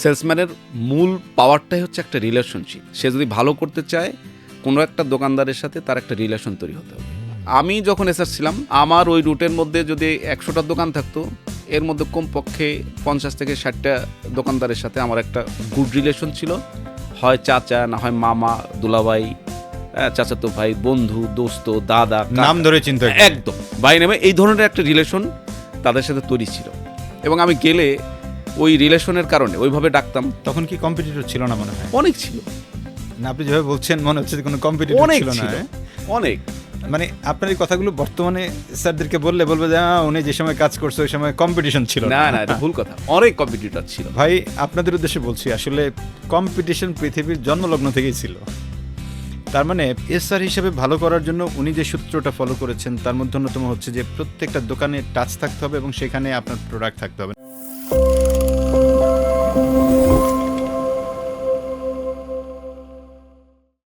সেলসম্যানের মূল পাওয়ারটাই হচ্ছে একটা রিলেশনশিপ। সে যদি ভালো করতে চায় কোনো একটা দোকানদারের সাথে তার একটা রিলেশন তৈরি হতে হবে। আমি যখন এসআর ছিলাম আমার ওই রুটের মধ্যে যদি একশোটা দোকান থাকতো এর মধ্যে কমপক্ষে পঞ্চাশ থেকে ষাটটা দোকানদারের সাথে আমার একটা গুড রিলেশন ছিল। হয় চাচা না হয় মামা দুলাভাই চাচাতো ভাই বন্ধু দোস্ত দাদা নাম ধরে চিন্তা একদম। ভাই নামে এই ধরনের একটা রিলেশন তাদের সাথে তৈরি ছিল। এবং আমি গেলে ওই রিলেশনের কারণে ওইভাবে ডাকতাম। তখন কি কম্পিটিটর ছিল না মনে হয়? অনেক ছিল। না আপনি যেভাবে বলছেন মনে হচ্ছে যে কোনো কম্পিটিটর অনেক ছিল না হ্যাঁ? অনেক। মানে আপনার এই কথাগুলো বর্তমানে স্যারদেরকে বললে বলবে যে "আহ, উনি যে সময় কাজ করছে ওই সময় কম্পিটিশন ছিল না। না এটা ভুল কথা। অনেক কম্পিটিটর ছিল। ভাই আপনাদের উদ্দেশ্যে বলছি আসলে কম্পিটিশন পৃথিবীর জন্মলগ্ন থেকেই ছিল। তার মানে এসআর হিসেবে ভালো করার জন্য উনি যে সূত্রটা ফলো করেছেন তার মধ্যে অন্যতম হচ্ছে যে প্রত্যেকটা দোকানে টাচ থাকতে হবে এবং সেখানে আপনার প্রোডাক্ট থাকতে হবে।